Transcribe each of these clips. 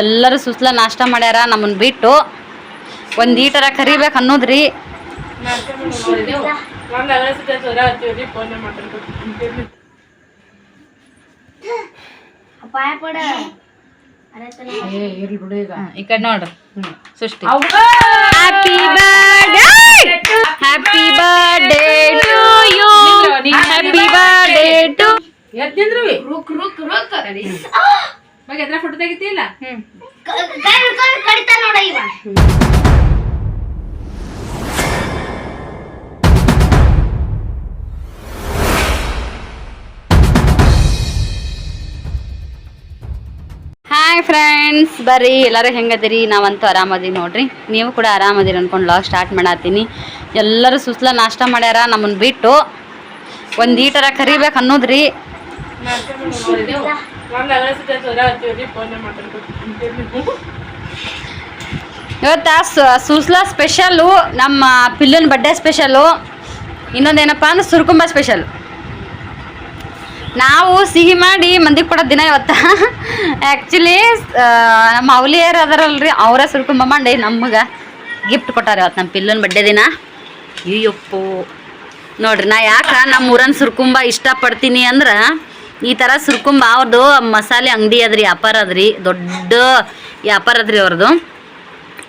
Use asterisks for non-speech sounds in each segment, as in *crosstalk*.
ಎಲ್ಲರೂ ಸುಸ್ಲ ನಾಷ್ಟ ಮಾಡ್ಯಾರ ನಮ್ಮನ್ ಬಿಟ್ಟು. ಒಂದು ಈಟರ ಕರಿಬೇಕು ಅನ್ನೋದ್ರಿ. ಈ ಕಡೆ ನೋಡ್ರಿ Srishti. Happy birthday happy birthday to you happy birthday to ರುಕ್ ರುಕ್ ರುಕ್. ಬಗ್ಗೆ ಎದ್ರ ಫೋಟೋ ತೆಗಿತಿಲ್ಲ ಕೈ ಹಿಡ್ಕೊಂಡು ಕಡಿತಾ ನೋಡ ಇವ. ಹಾಯ್ ಫ್ರೆಂಡ್ಸ್ ಬರ್ರಿ ಎಲ್ಲರೂ ಹೆಂಗದಿರಿ? ನಾವಂತೂ ಆರಾಮದೀವಿ ನೋಡ್ರಿ. ನೀವು ಕೂಡ ಆರಾಮದಿರಿ ಅನ್ಕೊಂಡು ಲಾಗ್ ಸ್ಟಾರ್ಟ್ ಮಾಡತ್ತೀನಿ. ಎಲ್ಲರೂ ಸುಸ್ಲ ನಾಷ್ಟ ಮಾಡ್ಯಾರ ನಮ್ಮನ್ನು ಬಿಟ್ಟು. ಒಂದು ಈಟರ ಕರಿಬೇಕು ಅನ್ನೋದ್ರಿ. ಇವತ್ತ ಸೂಸ್ಲಾ ಸ್ಪೆಷಲ್ಲು ನಮ್ಮ ಪಿಲ್ಲನ್ ಬಡ್ಡೆ ಸ್ಪೆಷಲ್ಲು ಇನ್ನೊಂದೇನಪ್ಪ ಅಂದ್ರೆ ಸುರ್ಕುಂಬ ಸ್ಪೆಷಲ್ ನಾವು ಸಿಹಿ ಮಾಡಿ ಮಂದಿಗೆ ಕೊಡೋ ದಿನ ಇವತ್ತ. ಆ್ಯಕ್ಚುಲಿ ನಮ್ಮ ಅವಲಿಯರ್ ಅದಾರಲ್ರಿ, ಅವರೇ ಸುರ್ಕುಂಬ ಮಾಡಿ ನಮಗೆ ಗಿಫ್ಟ್ ಕೊಟ್ಟಾರ ಇವತ್ತು ನಮ್ಮ ಪಿಲ್ಲನ್ ಬಡ್ಡೆ ದಿನ. ಅಯ್ಯಪ್ಪು ನೋಡ್ರಿ, ನಾ ಯಾಕೆ ನಮ್ಮ ಊರನ್ ಸುರ್ಕುಂಬ ಇಷ್ಟಪಡ್ತೀನಿ ಅಂದ್ರೆ ಈ ಥರ ಸುರ್ಕುಂಬ ಅವ್ರದ್ದು ಮಸಾಲೆ ಅಂಗಡಿ ಅದ್ರಿ ವ್ಯಾಪಾರ ಅದ್ರಿ ದೊಡ್ಡ ವ್ಯಾಪಾರ ಅದ್ರಿ ಅವ್ರದ್ದು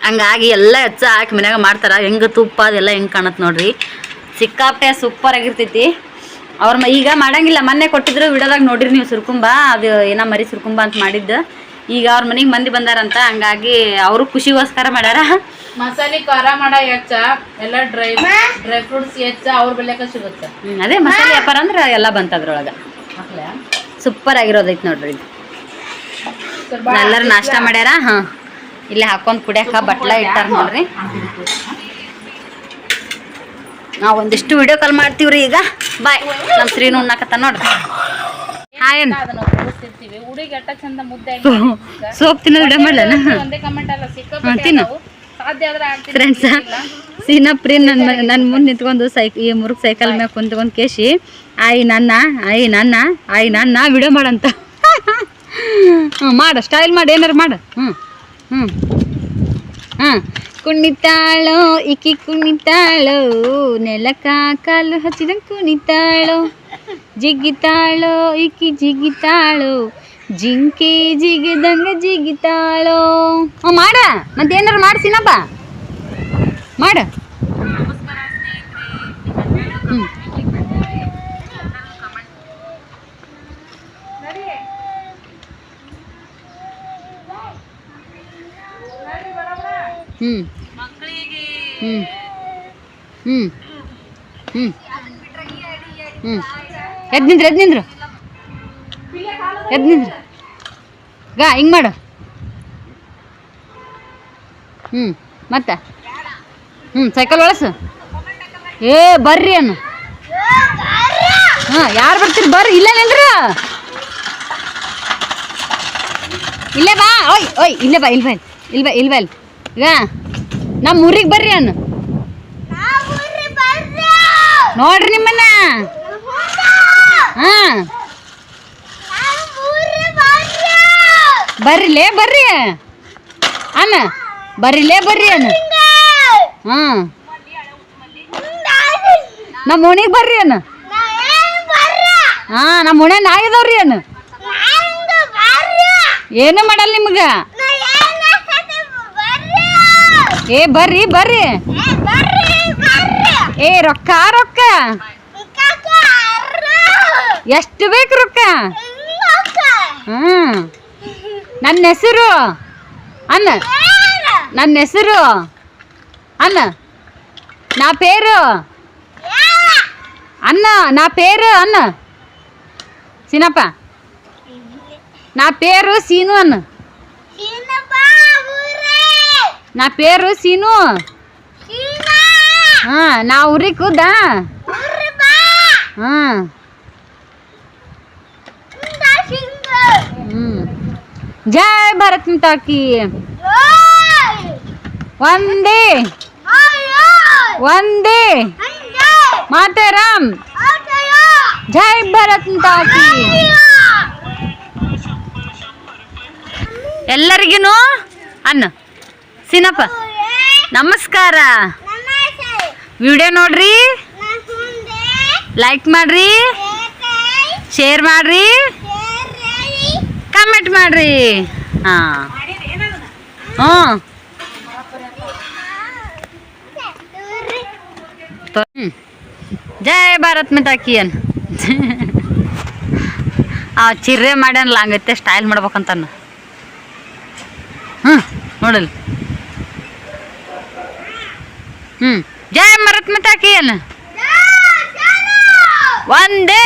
ಹಂಗಾಗಿ ಎಲ್ಲ ಹೆಚ್ಚ ಹಾಕಿ ಮನ್ಯಾಗ ಮಾಡ್ತಾರ. ಹೆಂಗೆ ತುಪ್ಪ ಅದೆಲ್ಲ ಹೆಂಗೆ ಕಾಣತ್ತೆ ನೋಡ್ರಿ. ಸಿಕ್ಕಾಪಟ್ಟೆ ಸೂಪರ್ ಆಗಿರ್ತೈತಿ. ಅವ್ರ ಮ ಈಗ ಮಾಡಂಗಿಲ್ಲ. ಮೊನ್ನೆ ಕೊಟ್ಟಿದ್ರು ವಿಡಿಯೋದಾಗ ನೋಡಿರಿ ನೀವು ಸುರ್ಕುಂಬ. ಅದು ಏನ ಮರಿ ಸುರ್ಕುಂಬ ಅಂತ ಮಾಡಿದ್ದು. ಈಗ ಅವ್ರ ಮನೆಗೆ ಮಂದಿ ಬಂದಾರಂತ. ಹಂಗಾಗಿ ಅವರು ಖುಷಿಗೋಸ್ಕರ ಮಾಡ್ಯಾರ. ಮಸಾಲೆ ಖಾರ ಮಾಡ ಹೆಚ್ಚ ಎಲ್ಲ ಡ್ರೈ ಡ್ರೈ ಫ್ರೂಟ್ಸ್ ಹೆಚ್ಚ ಅವ್ರ ಬೆಲೆಕ ಸಿಗುತ್ತೆ. ಅದೇ ಮಸಾಲೆ ವ್ಯಾಪಾರ ಅಂದ್ರೆ ಎಲ್ಲ ಬಂತ ಅದ್ರೊಳಗೆ. ಹಾಕ್ಲ್ಯಾ? ಸೂಪರ್ ಆಗಿರೋದೈತಿ ನೋಡ್ರಿ. ಎಲ್ಲರೂ ನಾಷ್ಟ ಮಾಡ್ಯಾರ? ಹಾಂ. ಇಲ್ಲೇ ಹಾಕೊಂಡ್ ಕುಡಿಯಾಕ ಬಟ್ಲ ಇಟ್ಟಾರ ನೋಡ್ರಿ. ನಾವು ಒಂದಿಷ್ಟು ವಿಡಿಯೋ ಕಾಲ್ ಮಾಡ್ತೀವ್ರಿ ಈಗ. ಬಾಯ್ ನಮ್ಮ ಶ್ರೀನು ಉಣ್ಣಾಕತ್ತ ನೋಡ್ರಿ. ಸೋಪ್ ತಿನ್ನೋ. ವಿಡಿಯೋ ಮಾಡ್ಲೇನ ಆಗ್ತೀನಿ ಫ್ರೆಂಡ್ಸ ಸೀನಾ ನನ್ನ ನನ್ನ ಮುಂದೆ ನಿಂತ್ಕೊಂಡು ಸೈಕ್ ಈ ಮುರುಗ್ ಸೈಕಲ್ ಮ್ಯಾಗ ಕುಂತ್ಕೊಂಡು ಕೇಶಿ. ಆಯಿ ನನ್ನ ಆಯಿ ನನ್ನ ಆಯಿ ನನ್ನ ವಿಡಿಯೋ ಮಾಡಂತ ಹ್ಞೂ ಮಾಡು ಸ್ಟೈಲ್ ಮಾಡಿ ಏನಾರು ಮಾಡು ಹ್ಞೂ ಹ್ಞೂ ಹಾಂ ಕುಣಿತಾಳೋ ಇಕಿ ಕುಣಿತಾಳೋ ನೆಲಕ ಕಾಲು ಹಚ್ಚಿದಂಗೆ ಕುಣಿತಾಳೋ ಜಿಗಿತಾಳೋ ಇಕಿ ಜಿಗಿತಾಳೋ ಜಿಂಕೆ ಜಿಗಿದಂಗೆ ಜಿಗಿತಾಳೋ ಹ್ಞೂ ಮಾಡ ಮತ್ತೆ ಏನಾರು ಮಾಡ್ಸಿನಪ್ಪ ಮಾಡ ಹ್ಞೂ ಹ್ಞೂ ಹ್ಞೂ ಹ್ಞೂ ಹ್ಞೂ ಹ್ಞೂ ಎದ್ ನಿಂದ್ರು ಎದ್ ನಿಂದ್ರು. ಎದ್ ನಿಂದ್ರು. ಗಾ ಹಿಂಗೆ ಮಾಡು. ಹ್ಞೂ ಮತ್ತೆ? ಹ್ಞೂ ಸೈಕಲ್ ಒಳಸು. ಏ ಬರ್ರಿ ಅನ್ನು. ಹಾಂ ಯಾರು ಬರ್ತೀರಿ? ಬರ್ರಿ. ಇಲ್ಲ ನಿಂದ್ರು. ಇಲ್ಲೇ ಬಾ. ಓಯ್ ಓಯ್ ಇಲ್ಲೇ ಬಾ ಇಲ್ಬಾ ಇಲ್ಲಿ ಬಾ ಇಲ್ಲಿ ಬಾ ಇಲ್ಲಿ ಈಗ ನಮ್ಮ ಊರಿಗೆ ಬರ್ರಿ ಅನ್ನು. ನೋಡ್ರಿ ನಿಮ್ಮನ್ನ. ಹಾಂ. ಬರ್ರಿಲೇ ಬರ್ರಿ. ಅನ್ನ ಬರ್ರಿಲೇ ಬರ್ರಿ ಅನ್ನ. ಹಾಂ. ನಮ್ಮ ಓಣಿಗೆ ಬರ್ರಿ ಅನ್ನ. ಹಾ ನಮ್ಮ ಓಣೆ ನಾಯಿದವ್ರಿ ಅನ್ನ. ಏನು ಮಾಡಲ್ಲ ನಿಮ್ಗೆ? ಏ ಬರ್ರಿ ಬರ್ರಿ ಏ ರೊಕ್ಕ ರೊಕ್ಕ ಎಷ್ಟು ಬೇಕು ರೊಕ್ಕ ಹ್ಮ್ ನನ್ನ ಹೆಸರು ಅನ್ನ ನನ್ನ ಹೆಸರು ಅನ್ನ ನಾ ಪೇರು ಅನ್ನ ನಾ ಪೇರು ಅನ್ನ ಸೀನಪ್ಪ నా పేరు సీను అన్న నా పేరు సీను ఆ, నా ఊరి కూదా ఆ, ఉమ్. జై భరత్ మాతాకి వందే వందే మాతరం జై భరత్ మాతాకి ಎಲ್ಲರಿಗೂ ಅನ್ನ ಸಿನಪ್ಪ. ನಮಸ್ಕಾರ. ವಿಡಿಯೋ ನೋಡ್ರಿ? ಲೈಕ್ ಮಾಡ್ರಿ? ಶೇರ್ ಮಾಡ್ರಿ? ಕಮೆಂಟ್ ಮಾಡ್ರಿ. ಹಾಂ. ಹ್ಞೂ. ಜಯ ಭಾರತ್ ಮಿತಾಕಿಯನ್ ಆ ಚಿರ್ರೆ ಮಾಡ್ಯಾನಲ್ಲ ಹಂಗತ್ತೆ ಸ್ಟೈಲ್ ಮಾಡ್ಬೇಕಂತಾನ. ಹ್ಞೂ ನೋಡಲ್. ಹ್ಞೂ ಜೈ ಭಾರತ್ ಮಾತಾ ಕಿ ಅನ್ ಒಂದೇ.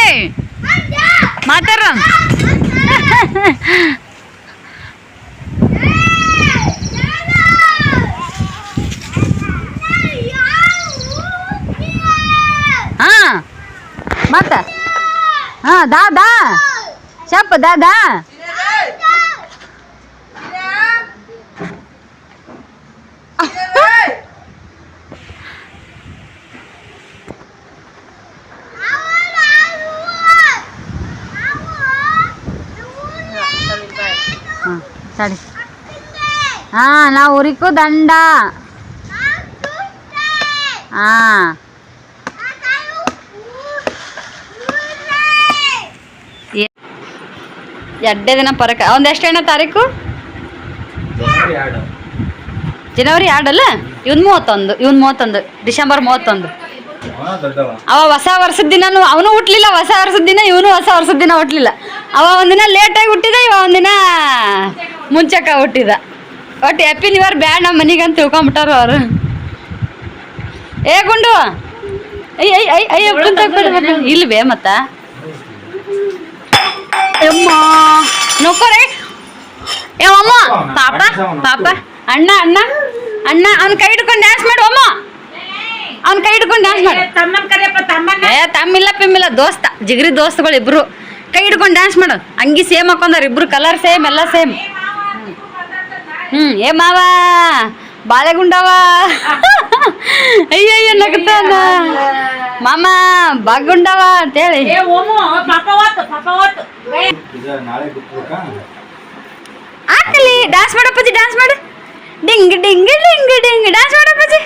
ಮಾತಾರ ಹಾ. ಮತ್ತ. ಹಾ ದಾ ದಾ ಚಪ್ಪ ದಾ ದಾ ಹಾ ಸರಿ ಹಾ ನಾ ಊರಿಗೂ ದಂಡ. ಹಾ. ಎರಡೇ ದಿನ ಪರಕ ಒಂದು ಎಷ್ಟೇನ ತಾರೀಕು? ಜನವರಿ ಎರಡಲ್ಲ? ಇವನ್ ಮೂವತ್ತೊಂದು ಇವನ್ ಮೂವತ್ತೊಂದು ಡಿಸೆಂಬರ್ ಮೂವತ್ತೊಂದು. ಅವ ಹೊಸ ವರ್ಷದ ದಿನನು ಅವನು ಹುಟ್ಲಿಲ್ಲ ಹೊಸ ವರ್ಷದ ದಿನ ಇವನು ಹೊಸ ವರ್ಷದ ದಿನ ಹುಟ್ಲಿಲ್ಲ. ಅವ ಒಂದಿನ ಲೇಟಾಗಿ ಹುಟ್ಟಿದ ಇವ ಒಂದಿನ ಮುಂಚಕ ಹುಟ್ಟಿದ. ಒಟ್ಟು ಹ್ಯಾಪಿ ನ್ಯೂ ಇಯರ್ ಬ್ಯಾಡ್ ನಮ್ಮ ಮನೆಗೆ ಅಂತ ತಿಳ್ಕೊಂಬಿಟ್ಟಾರ ಅವರು. ಏ ಗುಂಡು ಅಯ್ಯ ಅಯ್ಯ ಅಯ್ಯ ತಗೊಂಡು ಇಲ್ವೇ ಮತ್ತ? ಅಮ್ಮ ನೋಕೋರೆ? ಏ ಅಮ್ಮ ಪಾಪ ಪಾಪ. ಅಣ್ಣ ಅಣ್ಣ ಅಣ್ಣ ಅವ್ನ ಕೈ ಹಿಡ್ಕೊಂಡು ಡ್ಯಾನ್ಸ್ ಮಾಡು ಅಮ್ಮ ಅವ್ನ ಕೈ ಹಿಡ್ಕೊಂಡು ಡ್ಯಾನ್ಸ್ ಮಾಡು. ತಮ್ಮನ್ ಕರಿಯಪ್ಪ ಏ ತಮ್ಮಿಲ್ಲ ಪಿಮ್ಮಿಲ್ಲ ದೋಸ್ತ ಜಿಗ್ರಿ ದೋಸ್ತಗಳು ಇಬ್ರು. ಕೈ ಹಿಡ್ಕೊಂಡು ಡ್ಯಾನ್ಸ್ ಮಾಡು. ಅಂಗಿ ಸೇಮ್ ಹಾಕೊಂಡಾರ ಇಬ್ರು ಕಲರ್ ಸೇಮ್ ಎಲ್ಲ ಸೇಮ್ ఏ మావా బాలేగుండవా అయ్యో అయ్యో నగ్గుతానా మామ బాగుండవా తేలి ಆಕಲಿ ಡಾನ್ಸ್ ಮಾಡಪ್ಪಜಿ ಡಾನ್ಸ್ ಮಾಡು ಡಿಂಗ್ ಡಿಂಗ್ ಡಿಂಗ್ ಡಿಂಗ್ ಡಾನ್ಸ್ ಮಾಡಪ್ಪಜಿ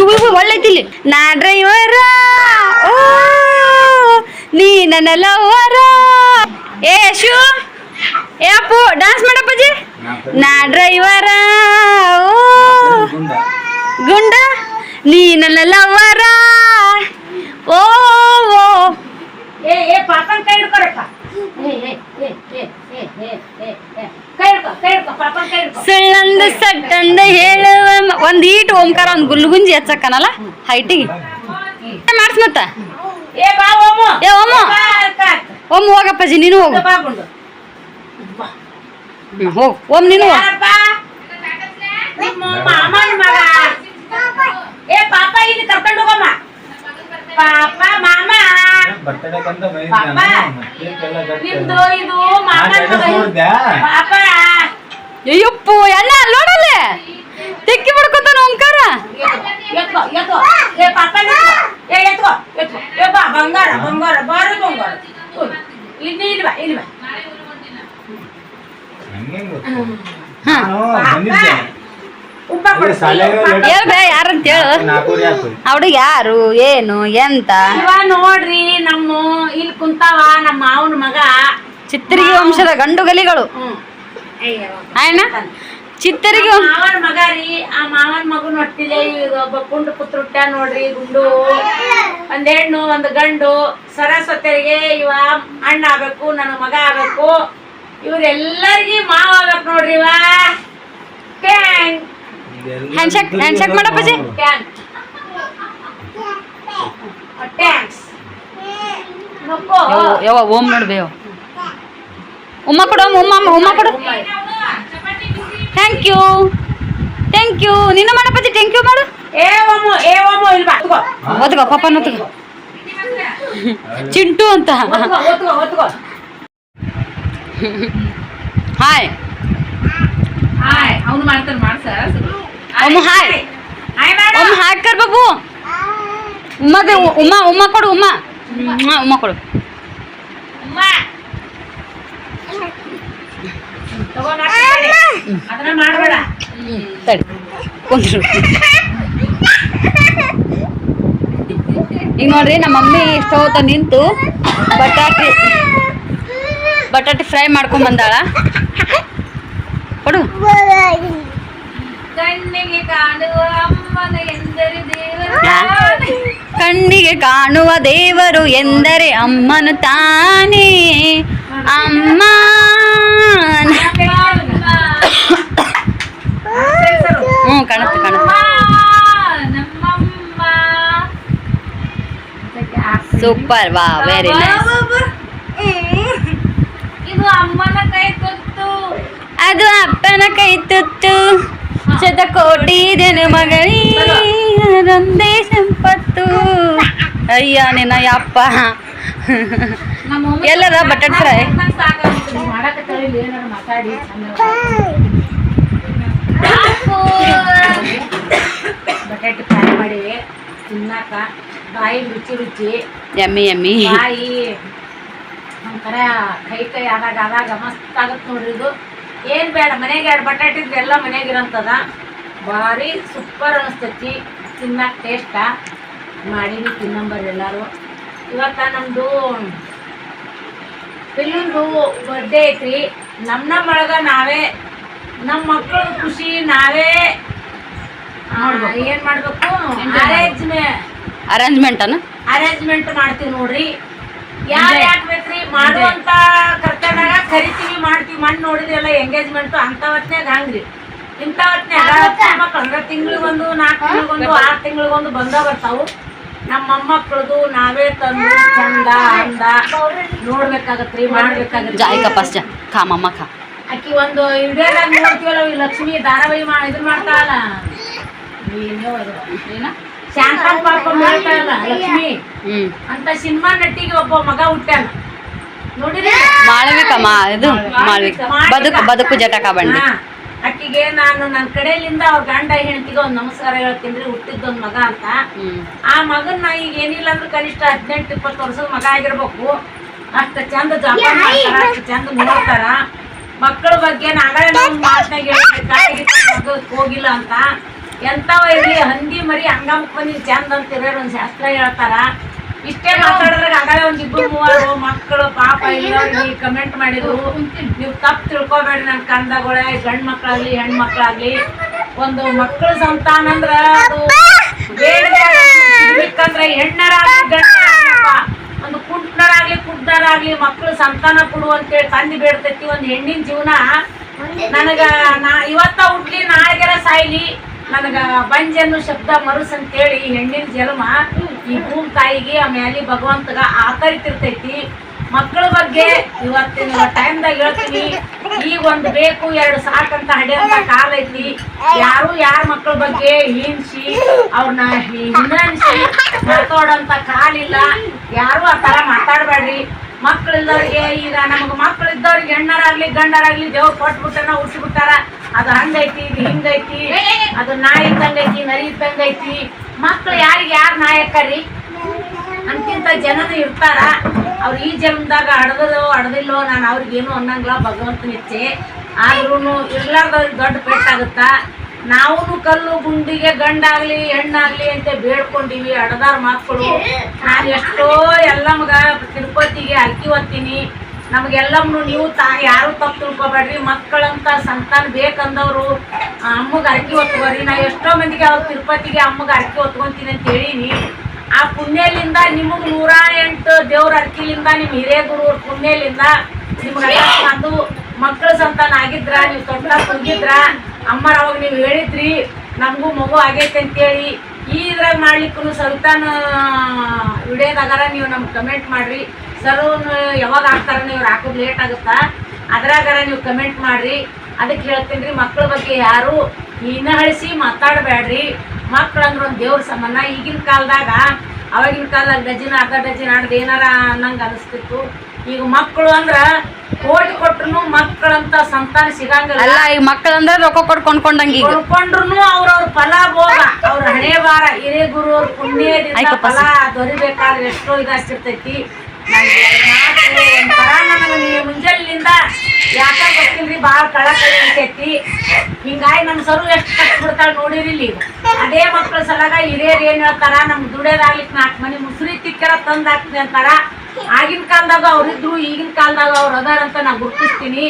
ಇವು ಒಳ್ಳೆದಿಲ್ಲಿ ನಾ ಡ್ರೈವರ ನೀ ನನ್ನ ಲವರ ಏ ಶೂ ಏ ಅಪ್ಪು ಡ್ಯಾನ್ಸ್ ಮಾಡಪ್ಪಜಿ ನಾ ಡ್ರೈವರ ಗುಂಡ ನೀ ನನ್ನ ಓ ಓ. ಏ ಏ ಪಾಪನ್ ಕೈ ಹಿಡ್ಕೊರಪ್ಪ. ಸುಳ್ಳಂದ ಸಟ್ಟಂದ ಹೇಳುವ ಒಂದ್ ಈಟ್ ಓಂಕಾರ ಒಂದ್ ಗುಲ್ಗುಂಜಿ ಹಚ್ಚಕ್ಕನಲ್ಲ? ಹೈಟಿಗೆ ಮಾಡ್ಸ್ ಮತ್ತ? ಏ ಓಮು. ಓಮು. ಹೋಗಪ್ಪಾಜಿ ನೀನು ಹೋಗು. ಹ್ಮ್, ಹೋಗು. ಓಮ್ ನೀನು ಮಾಮನ ಮಗ. ಏ ಪಾಪ ಇಲ್ಲಿ ಕರ್ಕೊಂಡು ಹೋಗಮ್ಮ. ಪಾಪ ಮಾಮ. ಪಾಪ ನಿಮ್ದು ಇದು ಮಾಮನ ಮಗ. ಪಾಪ. ಅಯ್ಯಪ್ಪು ಎಲ್ಲ ನೋಡಲ್ಲೇ? ತೆಕ್ಕಿ ಬಿಡ್ಕೊತಾನ ಓಂಕಾರ? ಏ ಪಾಪ ಏ ಎತ್ಕೋ ಎತ್ಕೋ. ಏ ಬಾ ಬಂಗಾರ ಬಂಗಾರ ಬಾರ ಬಂಗಾರ. ಇಲ್ಲಿ ಇಲ್ಲಿ ಬಾ ಇಲ್ಲಿ ಬಾ ಹಂಗೇನ್ ಗೊತ್ತು? ನಾನು ಬಂದಿದ್ದೆ ಉಪ್ಪ ಅದೇ ಶಾಲೆಗೆ ಹೇಳ್ ಬೇ ಯಾರಂತ ಹೇಳು ಅಂತ ಆಯ್ತು ಅವ್ಡು ಯಾರು ಏನು ಎಂತ? ಇವ ನೋಡ್ರಿ ನಮ್ಮ ಇಲ್ಲಿ ಕುಂತಾವ ನಮ್ಮ ಮಾವನ ಮಗ. ಚಿತ್ತರಿಗೆ ವಂಶದ ಗಂಡು ಗಲಿಗಳು. ಆಯ್ನ ಚಿತ್ತರಿಗೆ ಮಾವನ ಮಗ ರೀ ಆ ಮಾವನ ಮಗು ಹೊಟ್ಟಿಲೆ ಈಗ ಒಬ್ಬ ಪುಂಡು ಪುತ್ರ ಹುಟ್ಟ ನೋಡ್ರಿ ಗುಂಡು. ಒಂದ್ ಹೆಣ್ಣು ಒಂದು ಗಂಡು. ಸರಸ್ವತಿಯರಿಗೆ ಇವ ಅಣ್ಣ ಆಗ್ಬೇಕು ನನ್ನ ಮಗ ಆಗ್ಬೇಕು. ಇವರೆಲ್ಲರಿಗೂ ಮಾವ ಆಗ್ಬೇಕು ನೋಡ್ರಿ ಹ್ಯಾಂಡ್ಶೇಕ್ ಟ್ಯಾಂಗ್ ಯಾವ ಓಮ್ ನೋಡ್ಬೇಯೋ ಉಮ್ಮ ಕೊಡು ಉಮ್ಮ ಉಮ್ಮ ಕೊಡು. ಥ್ಯಾಂಕ್ ಯು ಥ್ಯಾಂಕ್ ಯು ನಿನ್ನ ಮಾಡಪ್ಪಾಜಿ ಥ್ಯಾಂಕ್ ಯು ಮಾಡು. ಏ ಓಮು ಏ ಓಮು ಇಲ್ಲಿ ಬಾ ಒತ್ಕೋ ಪಾಪ ಒತ್ಕೋ ಚಿಂಟು ಅಂತ. ಒತ್ಕೋ *laughs* ಹಾಯ್ ಹಾಯ್ ಅವನು ಮಾಡ್ತಾನೆ ಮಾಡ್ಸ ಒಮ್ಮ ಹಾಯ್. ಹಾಯ್ ಮಾಡು ಒಮ್ಮ ಹಾಕರ್ ಬಾಬು. ಉಮ್ಮಗೆ ಉಮ್ಮ ಉಮ್ಮ ಕೊಡು ಉಮ್ಮ. ಉಮ್ಮ, ಉಮ್ಮ ಕೊಡು. ಅಮ್ಮ. ಕಡೆ. ಅದನ್ನ ಮಾಡ್ಬೇಡ. ಕುಂದ್ರು ಈಗ ನೋಡ್ರಿ ನಮ್ಮ ಮಮ್ಮಿ ಎಷ್ಟೋ ನಿಂತು ಬಟಾಟಿ ಬಟಾಟಿ ಫ್ರೈ ಮಾಡ್ಕೊಂಡ್ ಬಂದಾಳ? ಕೊಡು. ಕಣ್ಣಿಗೆ ಕಾಣುವ ದೇವರು ಎಂದರೆ ಅಮ್ಮನು ತಾನೇ. ಅಮ್ಮ. ಹ್ಞೂ ಕಾಣುತ್ತೆ ಕಾಣುತ್ತೆ. ಸೂಪರ್ ವಾ ವೆರಿ ನೈಸ್ ಅಮ್ಮನ ಕೈ ತುತ್ತು. ಅದು ಅಪ್ಪನ ಕೈ ತುತ್ತು. ಶತಕೋಟಿ ಜನ ಅದೊಂದೇ ಸಂಪತ್ತು. ಅಯ್ಯ ನಿನ್ನ ಯಪ್ಪ. ಎಲ್ಲದ ಬಟಾಟ್ ಫ್ರೈ? ಬಟಾಟೆ ಫ್ರೈ ಮಾಡಿ ತಿನ್ನಾಕ. ಬಾಯಿ ರುಚಿ ರುಚಿ. ಎಮ್ಮಿ ಎಮ್ಮಿ. ಬಾಯಿ. ಒಂಥರ ಕೈ ಕೈ ಆದಾಗ ಆದಾಗ ಮಸ್ತ್ ಆಗತ್ತೆ ನೋಡ್ರಿ ಇದು. ಏನು ಬೇಡ ಮನೆಗೆ ಎರಡು ಬಟಾಟೆ ಇದ್ರೆ ಎಲ್ಲ ಮನೆಗೆ ಇರೋಂಥದ. ಭಾರಿ ಸೂಪರ್ ಅನಿಸ್ತೈತಿ. ತಿನ್ನಕ್ಕೆ ಟೇಸ್ಟ ಮಾಡೀನಿ ತಿನ್ನಂಬರ್ರಿ ಎಲ್ಲರೂ. ಇವತ್ತು ನಮ್ಮದು ಪಿಲ್ಲಂದು ಬರ್ಡೇ ಐತ್ರಿ. ನಮ್ಮ ನಮ್ಮ ಒಳಗ ನಾವೇ ನಮ್ಮ ಮಕ್ಕಳ ಖುಷಿ ನಾವೇ ಏನು ಮಾಡಬೇಕು? ಅರೇಂಜ್ಮೆ ಅರೇಂಜ್ಮೆಂಟ್ ಅರೇಂಜ್ಮೆಂಟ್ ಮಾಡ್ತೀವಿ ನೋಡ್ರಿ. ಯಾರು ಯಾಕೆ ಬೇಕ್ರಿ? ಮಾಡುವಂತ ಕರ್ತವ್ಯದಾಗ ಕರಿತೀವಿ ಮಾಡ್ತೀವಿ. ಮಣ್ಣು ನೋಡಿದ್ರಲ್ಲ ಎಂಗೇಜ್ಮೆಂಟ್ ಅಂತ ಹೊತ್ನ್ಯಾಗ ಹಂಗ್ರಿ. ಇಂಥ ಹೊತ್ನ್ಯಾಗ ಮಕ್ಕಳು ಅಂದ್ರೆ ತಿಂಗಳಿಗೊಂದು ನಾಲ್ಕು ತಿಂಗಳಿಗೊಂದು ಆರು ತಿಂಗಳಿಗೊಂದು ಬಂದ ಬರ್ತಾವು. ನಮ್ಮ ಮೊಮ್ಮಕ್ಕಳದು ನಾವೇ ತಂದು ಚಂದ ಅಂದ ನೋಡ್ಬೇಕಾಗತ್ರಿ ರೀ ಮಾಡ್ಬೇಕಾಗತ್ತೆ ಕಪಾಸ್ ಜಾ ಖಾ ಮಮ್ಮ ಖಾ ಆಕಿ ಒಂದು ಇದೇ ನೋಡ್ತೀವಲ್ಲ ಲಕ್ಷ್ಮಿ ಧಾರಾವಾಹಿ ಮಾ ಇದನ್ನ ಮಾಡ್ತಾಳಲ್ಲ. ಏನೋ ಅದು, ಏನ? ಶಾಂತಾನ್ ಮಾಡ್ಕೊಂಡ್ ಹೇಳ್ತಾಳಲ್ಲ ಲಕ್ಷ್ಮಿ. ಅಂತ ಸಿನಿಮಾ ನಟಿಗೆ ಒಬ್ಬ ಮಗ ಹುಟ್ಟ್ಯಾನ. ನೋಡಿರಿ ಮಾಳವಿಕಮ್ಮ ಇದು ಮಾಳವಿಕ ಬದುಕು ಬದುಕು ಜಟಕ ಬಂಡಿ ಅಕ್ಕಿಗೆ ನಾನು ನನ್ನ ಕಡೆಯಿಂದ ಅವ್ರ ಗಂಡ ಹೆಂಡತಿಗೆ ಒಂದು ನಮಸ್ಕಾರ ಹೇಳ್ತೀನಿ ಹುಟ್ಟಿದ್ದೊಂದು ಮಗ ಅಂತ. ಆ ಮಗನ್ ನಾ ಈಗ ಏನಿಲ್ಲ ಅಂದ್ರೆ ಕನಿಷ್ಠ ಹದಿನೆಂಟು ಇಪ್ಪತ್ತು ವರ್ಷದ ಮಗ ಆಗಿರ್ಬೇಕು. ಅಷ್ಟ ಚಂದ ಜೋಪಾನ ಮಾಡ್ತಾರ ಅಷ್ಟು ಚಂದ ನೋಡ್ತಾರ. ಮಕ್ಕಳ ಬಗ್ಗೆ ನಾಳೆ ನಮ್ಮ ಮಾತನಾಗ ಹೋಗಿಲ್ಲ ಅಂತ. ಎಂಥವ ಇರ್ಲಿ ಹಂದಿ ಮರಿ ಹಂಗಮಕ್ ಬಂದಿ ಚಂದ ಅಂತ ಇರೋರು ಒಂದು ಶಾಸ್ತ್ರ ಹೇಳ್ತಾರ. ಇಷ್ಟೇ ಮಾತಾಡಿದ್ರೆ ಆಗಲೇ ಒಂದು ಇಬ್ಬರು ಮೂವರು ಮಕ್ಕಳು ಪಾಪ ಇಲ್ಲ ಕಮೆಂಟ್ ಮಾಡಿದ್ರು. ನೀವು ತಪ್ಪು ತಿಳ್ಕೊಬೇಡಿ ನನ್ನ ಕಂದಗಳ ಗಂಡು ಮಕ್ಕಳಾಗ್ಲಿ ಹೆಣ್ಣು ಮಕ್ಕಳಾಗ್ಲಿ ಒಂದು ಮಕ್ಕಳ ಸಂತಾನ ಅಂದ್ರ ಅದು ಬೇಕಂದ್ರೆ ಹೆಣ್ಣರಾಗ್ಲಿ ಒಂದು ಕುಂಟ್ನರಾಗ್ಲಿ ಕುಂಟ್ನರಾಗ್ಲಿ ಮಕ್ಕಳು ಸಂತಾನ ಕೊಡು ಅಂತೇಳಿ ತಂದಿ ಬೇಡ್ತೈತಿ. ಒಂದು ಹೆಣ್ಣಿನ ಜೀವನ ನನಗ ನಾ ಇವತ್ತ ಹುಟ್ಲಿ ನಾಳೆಗೆರ ಸಾಯ್ಲಿ. ನನಗ ಬಂಜನ್ನು ಶಬ್ದ ಮರುಸ್ ಅಂತೇಳಿ ಈ ಹೆಣ್ಣಿನ ಜನ್ಮ, ಈ ಭೂಮಿ ತಾಯಿಗೆ ಆಮೇಲೆ ಭಗವಂತಗ ಆತರಿತಿರ್ತೈತಿ ಮಕ್ಕಳ ಬಗ್ಗೆ ಇವತ್ತಿನ ಟೈಮ್ದಾಗ ಹೇಳ್ತೀನಿ. ಈಗ ಒಂದು ಬೇಕು, ಎರಡು ಸಾಕಂತ ಹಡಿಯಂತ ಕಾಲ ಐತಿ. ಯಾರು ಯಾರ ಮಕ್ಕಳ ಬಗ್ಗೆ ಹಿಂಸಿ ಅವ್ರನ್ನ ಹಿನ್ನನ್ಸಿ ಮಾತಾಡೋಂತ ಕಾಲಿಲ್ಲ ಯಾರು ಆ ಥರ ಮಾತಾಡಬೇಡ್ರಿ. ಮಕ್ಕಳಿದ್ದವ್ರಿಗೆ ಈಗ ನಮ್ಗೆ ಮಕ್ಕಳಿದ್ದವ್ರಿಗೆ ಹೆಣ್ಣರಾಗ್ಲಿ ಗಂಡರಾಗ್ಲಿ ದೇವ್ರು ಕೊಟ್ಬಿಟ್ಟನ, ಉಟ್ಬಿಟ್ಟಾರ. ಅದು ಹಂಗೈತಿ ಇದು ಹಿಂಗೈತಿ ಅದು ನಾಯಿ ತಂಗೈತಿ ನರಿ ತಂಗೈತಿ ಮಕ್ಳು ಯಾರಿಗೆ ಯಾರು ನಾಯಕರಿ? ಅಂತಿಂತ ಜನನು ಇರ್ತಾರ. ಅವ್ರು ಈ ಜನ್ಮದಾಗ ಹಡ್ದದೋ ಹಡ್ದಿಲ್ಲೋ ನಾನು ಅವ್ರಿಗೇನು ಅನ್ನಂಗಿಲ್ಲ ಭಗವಂತನ ಇಚ್ಛೆ. ಆದ್ರೂ ಇರ್ಲಾರ್ದವ್ರಿಗೆ ದೊಡ್ಡ ಪೆಟ್ಟಾಗುತ್ತ ನಾವು ಕಲ್ಲು ಗುಂಡಿಗೆ ಗಂಡಾಗ್ಲಿ ಹೆಣ್ಣಾಗ್ಲಿ ಅಂತ ಬೇಡ್ಕೊಂಡಿವಿ ಹಡ್ದಾರ ಮಕ್ಕಳು ನಾನು ಎಷ್ಟೋ ಎಲ್ಲಮ್ಗ ತಿರುಪತಿಗೆ ಅಕ್ಕಿ ಒತ್ತೀನಿ ನಮಗೆಲ್ಲಮ್ಮನು ನೀವು ತಾ, ಯಾರು ತಪ್ಪು ತಿಳ್ಕೊಬೇಡ್ರಿ. ಮಕ್ಕಳಂತ ಸಂತಾನ ಬೇಕಂದವರು ಅಮ್ಮಗೆ ಅರ್ಕಿ ಹೊತ್ಕೋರಿ. ನಾ ಎಷ್ಟೋ ಮಂದಿಗೆ ಅವಾಗ ತಿರುಪತಿಗೆ ಅಮ್ಮಗೆ ಅರ್ಕಿ ಹೊತ್ಕೊಂತೀನಿ ಅಂತ ಹೇಳೀನಿ. ಆ ಪುಣ್ಯಲಿಂದ ನಿಮಗೆ ನೂರ ಎಂಟು ದೇವ್ರ ಅರ್ಕಿಲಿಂದ ನಿಮ್ಮ ಹಿರೇಗುರು ಪುಣ್ಯಲಿಂದ ನಿಮ್ಗೆ ಅದು ಮಕ್ಕಳ ಸಂತಾನ ಆಗಿದ್ರ, ನೀವು ತೊಟ್ಟ ಕುಗಿದ್ರ ಅಮ್ಮರ ಅವಾಗ ನೀವು ಹೇಳಿದ್ರಿ, ನಮಗೂ ಮಗು ಆಗೈತೆ ಅಂತೇಳಿ ಈ ಇದ್ರಾಗ ಮಾಡ್ಲಿಕ್ಕೂ ಸಂತಾನ ವಿಡಿಯೋದಾಗಾರ ನೀವು ನಮ್ಗೆ ಕಮೆಂಟ್ ಮಾಡ್ರಿ. ಸರ್ ಯಾವಾಗ ಹಾಕ್ತಾರ ಇವ್ರು ಹಾಕೋದು ಲೇಟ್ ಆಗುತ್ತಾ? ಅದ್ರಾಗಾರ ನೀವು ಕಮೆಂಟ್ ಮಾಡ್ರಿ. ಅದಕ್ಕೆ ಹೇಳ್ತೀನಿ ರೀ ಮಕ್ಕಳ ಬಗ್ಗೆ ಯಾರು ಹಳಿಸಿ ಮಾತಾಡಬೇಡ್ರಿ. ಮಕ್ಳು ಅಂದ್ರೆ ಒಂದು ದೇವ್ರ ಸಮಾನ ಈಗಿನ ಕಾಲದಾಗ ಅವಾಗಿನ ಕಾಲದಾಗ ಡಜನ್ ಅರ್ಧ ಡಜನ್ ಆಡ್ದು ಏನಾರ ಅನ್ನಂಗೆ ಅನಿಸ್ತಿತ್ತು. ಈಗ ಮಕ್ಕಳು ಅಂದ್ರೆ ಕೋಟಿ ಕೊಟ್ರು ಮಕ್ಕಳಂತ ಸಂತಾನ ಸಿಗಂಗಿಲ್ಲ. ಈಗ ಮಕ್ಕಳಂದ್ರೆ ರೊಕ್ಕ ಕೊಟ್ಟು ಕೊಂಡ್ಕೊಂಡಂಗೆ ಕೊಂಡ್ರು ಅವ್ರವ್ರ ಫಲ ಭೋಗ ಅವ್ರ ಹಣೆ ಬಾರ ಹಿರೇ ಗುರು ಪುಣ್ಯದಿಂದ ದಿನ ಫಲ ದೊರಿಬೇಕಾದ್ರೆ ಎಷ್ಟೋ ಇದಾಗ್ತಿರ್ತೈತಿ ಮುಂಜಾನಿಂದ ಯಾಕ ಗೊತ್ತಿಲ್ರಿ ಭಾಳ ಕಳಕಳಿ ಅಂತೈತಿ ಹಿಂಗಾಗಿ ನಮ್ಮ ಸರು ಎಷ್ಟು ಕಷ್ಟ ಬಿಡ್ತಾಳ ನೋಡಿರಿ ಇಲ್ಲಿ ಅದೇ ಮಕ್ಕಳ ಸಲಗ ಹಿರಿಯರು ಏನ್ ಹೇಳ್ತಾರ ನಮ್ ದುಡಿಯೋದಾಗ್ಲಿಕ್ಕೆ ನಾಲ್ಕು ಮನೆ ಮುಸುರಿ ತಿಕ್ಕರ ತಂದು ಹಾಕ್ತೀನಿ ಅಂತಾರ ಆಗಿನ ಕಾಲದಾಗ ಅವ್ರಿದ್ರು ಈಗಿನ ಕಾಲದಾಗ ಅವ್ರು ಅದಾರ ಅಂತ ನಾ ಗುರುತಿಸ್ತೀನಿ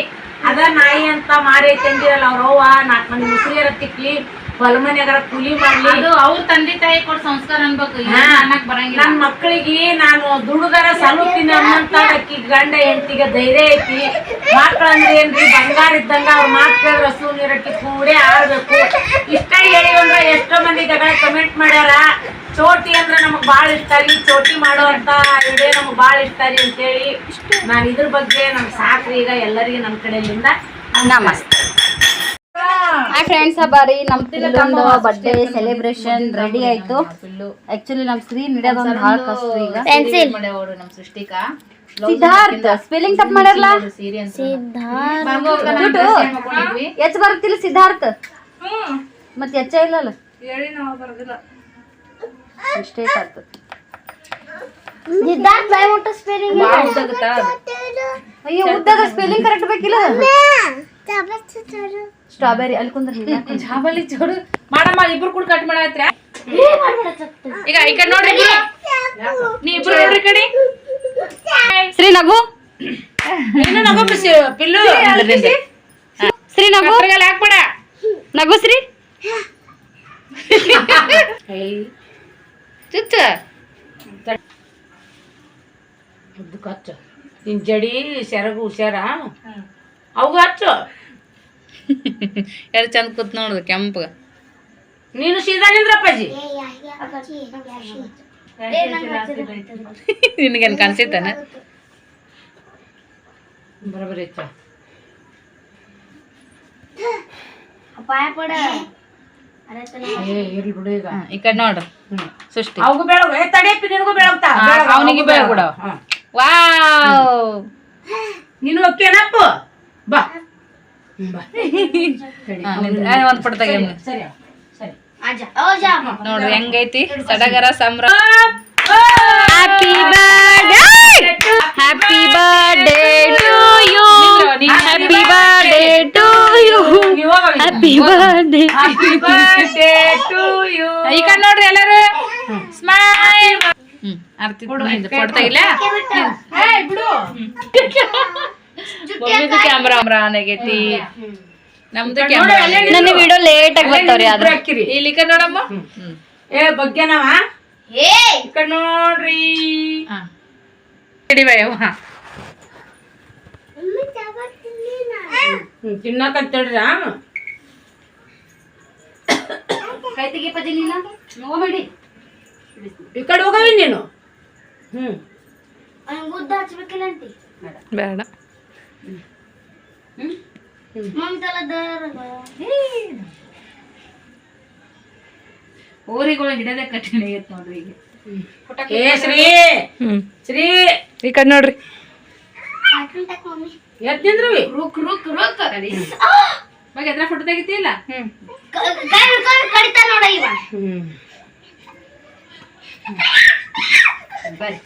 ಅದ ನಾಯಿ ಅಂತ ಮಾರಿ ತಂದಿರಲ್ಲ ಅವ್ರ ಅವ್ವ ನಾಲ್ಕು ಮನೆ ಮುಸುರಿಯರ ತಿಕ್ಲಿ. ಹೊಲ ಮನೆಯಾಗರ ಕೂಲಿ ಮಾಡ್ಲಿ. ಅದು ಅವ್ರ ತಂದೆ ತಾಯಿ ಕೊಡ್ ಸಂಸ್ಕಾರ ಅನ್ಬೇಕು. ಅನ್ನಕ್ ಬರಂಗಿಲ್ಲ. ನನ್ನ ಮಕ್ಕಳಿಗೆ ನಾನು ದುಡುಗರ ಸಲುತ್ತಿನ ಅನ್ನಂತ ಅಕ್ಕಿ ಗಂಡ ಹೆಂಡತಿಗೆ ಧೈರ್ಯ ಐತಿ. ಮಕ್ಕಳಂದ್ರೆ ಏನ್ರಿ ಬಂಗಾರ ಇದ್ದಂಗ ಅವ್ರ ಮಾತು ಕೇಳಿದ್ರೆ ಹಸು ನೀರಕ್ಕೆ ಕೂಡೇ ಆಡ್ಬೇಕು ಇಷ್ಟ ಹೇಳಿ ಅಂದ್ರೆ ಎಷ್ಟೋ ಮಂದಿ ಜಗಳ ಕಮೆಂಟ್ ಮಾಡ್ಯಾರ. ಚೋಟಿ ಅಂದ್ರೆ ನಮಗ್ ಬಾಳ ಇಷ್ಟ ರೀ. ಚೋಟಿ ಮಾಡುವಂತ ಅಂತ ಇದೇ ನಮಗ್ ಬಾಳ ಇಷ್ಟ ರೀ ಅಂತೇಳಿ. ನಾನು ಇದ್ರ ಬಗ್ಗೆ ನಮ್ಗೆ ಸಾಕ್ರಿ ಈಗ ಎಲ್ಲರಿಗೂ ನಮ್ಮ ಕಡೆಯಿಂದ ನಮಸ್ತೆ. ಹಾಯ್ ಫ್ರೆಂಡ್ಸ್ ಬಾರಿ ನಮ್ ಪಿಲ್ಲೊಂದು ಬರ್ಡೇ ಸೆಲೆಬ್ರೇಷನ್ ರೆಡಿ ಆಯ್ತು. ಆಕ್ಚುಲಿ ನಮ್ ಸ್ಕ್ರೀನ್ ನಡೆಯೋದು ಒಂದು ಭಾಳ ಕಷ್ಟ ಈಗ. ಪೆನ್ಸಿಲ್ ಮಾಡ್ಯಾವ್ರು ನಮ್ ಸೃಷ್ಟಿಕಾ? ಸಿದ್ಧಾರ್ಥ್ ಸ್ಪೆಲ್ಲಿಂಗ್ ತಪ್ಪ ಮಾಡ್ಯಾರಲ್ಲ? ಸಿದ್ಧಾರ್ಥ. ಎಚ್ ಬರ್ತಿಲ್ಲ ಸಿದ್ಧಾರ್ಥ. ಮತ್ ಎಚ್ಚ ಇಲ್ಲಲ್ಲ? ಮಿಸ್ಟೇಕ್ ಆಯ್ತು ಸಿದ್ಧಾರ್ಥ ಬಾಯ್ ಮುಟ್ಟ ಸ್ಪೆಲ್ಲಿಂಗ್ ಅಯ್ಯೋ ಉದ್ದಾಗ ಸ್ಪೆಲ್ಲಿಂಗ್ ಕರೆಕ್ಟ್ ಬೇಕಿಲ್ಲ? ಸ್ಟ್ರಾಬೆರಿ ಅಲ್ಲಿ ಕುಂದ್ರ ಜಾಬಲಿ ಚೋಡು ಮಾಡಮ್ಮ ಇಬ್ರು ಕೂಡ ಕಟ್ ಮಾಡತ್ರ. ಈಗ ಈ ಕಡೆ ನೋಡ್ರಿ. ನೀ ಇಬ್ರು ನೋಡ್ರಿ ಕಡಿ ಶ್ರೀ ನಗು. ಏನು ನಗೋ ಬಿಸಿ ಪಿಲ್ಲು. ಶ್ರೀ ನಗು. ಕತ್ರಿಗಾಲ ಹಾಕ್ಬೇಡ ನಗು ಶ್ರೀ. ಚುಚ್ಚ. ನಿನ್ ಜಡಿ ಸೆರಗು ಹುಷಾರ ಅವು ಹಚ್ಚು. ಎರಡು ಚಂದ ಕೂತ್ ನೋಡುದು ಕೆಂಪಗ ನೀನು ಸೀದಾ ನಿಂದ್ರಪ್ಪಾಜಿ ನಿನಗೇನ್ ಪಡ ಈಗ ಈ ಕಡೆ ನೋಡ್ರಿ ಸೃಷ್ಟಿ ಅವಗೂ ಬೆಳಗು ಏ ತಡಿಯಪ್ಪಿ ನಿನಗೂ ಬೆಳಗ್ತಾ ಅವ್ನಿಗೆ. ವಾವ್ ನೀನು ಬಾ *laughs* ಒಂದ್ ಪುಟ್ಟ ನೋಡ್ರಿ ಹೆಂಗೈತಿ? ಸಡಗರ ಸಂಭ್ರಮ happy birthday happy birthday to you happy birthday to you. Happy birthday Happy birthday. to you. *laughs* ಈ ಕಡೆ ನೋಡ್ರಿ ಎಲ್ಲರೂ. ಸ್ಮೈಲ್ ಹ್ಮ್ ಅರ್ತಿ ಕೊಡ್ತಾ ಇಲ್ಲ? ಬಿಡು. *laughs* ಮಮ್ಮಿದು ಕ್ಯಾಮ್ರಾ ಆನ್ ಆಗೈತಿ ನಮ್ದು ಕ್ಯಾಮ್ರಾ ನನ್ನ ವಿಡಿಯೋ ಲೇಟ್ ಆಗಿ ಬರ್ತಾವ್ರಿ ಆದ್ರೆ. ಇಲ್ಲಿ ಕಡೆ ನೋಡಮ್ಮ. ಏ ಬಗ್ಗೆನವ? ಏ! ಈ ಕಡೆ ನೋಡ್ರಿ. ಹಾ. ಹಿಡಿ ಬಯ್ಯವ್ವ ಹ್ಮ್, ತಿನ್ನಕಂತ ಹೇಳ್ರಿ ಕೈ ನೀನ. ನೋಡಿ ಈ ಕಡೆ ಹೋಗವಿ ನೀನು? ಹ್ಮ್. ಅವ್ನ್ ಹಚ್ಬೇಕಿಲ್ಲ ಬೇಡ. ಊರಿಗಳು ಹಿಡದೆ ಕಠಿಣ ಆಗೈತೆ ನೋಡ್ರಿ ಈಗ ಏ ಶ್ರೀ! ಶ್ರೀ! ಈ ಕಡೆ ನೋಡ್ರಿ. ಎದ್ ನಿಂದ್ರವಿ ರುಕ್ ರುಕ್ ರುಕ್. ಬಗ್ಗೆ ಎದ್ರ ಫೋಟೋ ತೆಗಿತಿಲ್ಲ ಹ್ಮ್. ಕೈ ಹಿಡ್ಕೊಂಡು ಕಡಿತ ನೋಡ ಇವ ಹ್ಮ್ ಬರ್ರಿ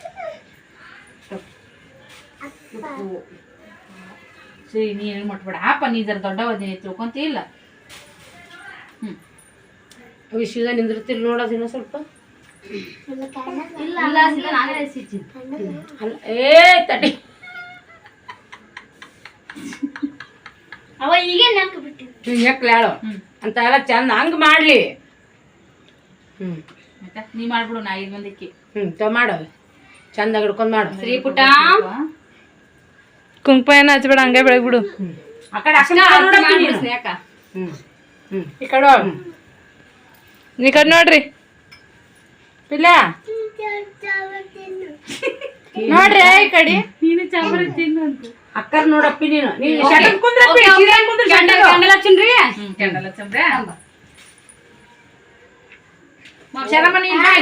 ಸರಿ ನೀ ಏನು ಮುಟ್ಬೇಡ ಆಪ ನೀ ಜರ ದೊಡ್ಡವದಿನಿ ತಿಳ್ಕೊಂತಿ ಇಲ್ಲ. ವಿಶ್ವದ ನಿಂದಿರ್ತಿಲ್ ನೋಡೋದಿನ ಸ್ವಲ್ಪ? ಇಲ್ಲ ನಾನೇ ಅಲ್ಲ ಏ ತಡಿ. ಅವ ಈಗ ಬಿಟ್ಟು. ಅಂತ ಎಲ್ಲ ಚಂದ ಹಂಗೆ ಮಾಡ್ಲಿ. ಹ್ಮ್. ನೀ ಮಾಡ್ಬಿಡು ನಾ ಐದು ಮಂದಿಕ್ಕೆ. ಹ್ಮ್ ತ ಮಾಡು. ಚಂದ ಹಿಡ್ಕೊಂಡ್ ಮಾಡು. ಶ್ರೀ ಪುಟ ಕುಂಕುಮ ಏನು ಹಚ್ಬೇಡ ಹಂಗೆ ಬೆಳಗ್ಬಿಡು ಆ ಕಡೆ ನೋಡ್ರಿ. ಪಿಲ್ಲ? ನೋಡ್ರಿ ಈ ಕಡೆ. ನೀನು ಚಾಮರ ತಿನ್ನು ಅಂತ. ಅಕ್ಕರ್ ನೋಡಪ್ಪಿ ನೀನು. ನೀನು ಶಟನ್ ಕುಂದ್ರಪ್ಪಿ ಸೀದಾ ಕುಂದ್ರ ಶಟನ್ ಕ್ಯಾಂಡಲ್ ಹಚ್ಚಿನ್ರಿ? ಕ್ಯಾಂಡಲ್ ಹಚ್ಚಂಬ್ರೆ. ಶರಮ ನೀನು ಬಾ